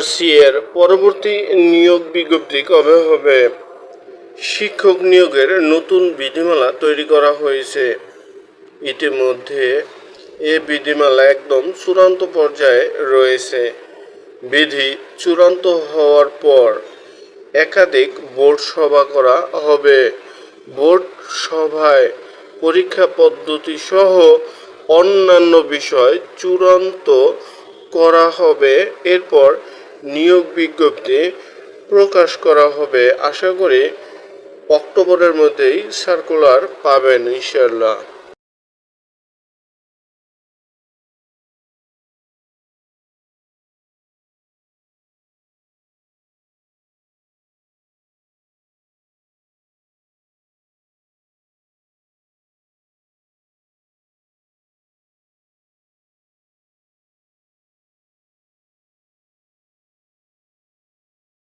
এর পরবর্তী নিয়োগ বিজ্ঞপ্তি কবে হবে? শিক্ষক নিয়োগের নতুন বিধিমালা তৈরি করা হয়েছে। ইতিমধ্যে এ বিধিমালা একদম চূড়ান্ত পর্যায়ে রয়েছে। বিধি চূড়ান্ত হওয়ার পর একাধিক বোর্ড সভা করা হবে। বোর্ড সভায় পরীক্ষা পদ্ধতি সহ অন্যান্য বিষয় চূড়ান্ত করা হবে। এরপর নিয়োগ বিজ্ঞপ্তি প্রকাশ করা হবে। আশা করি অক্টোবরের মধ্যেই সার্কুলার পাবেন ইনশাল্লাহ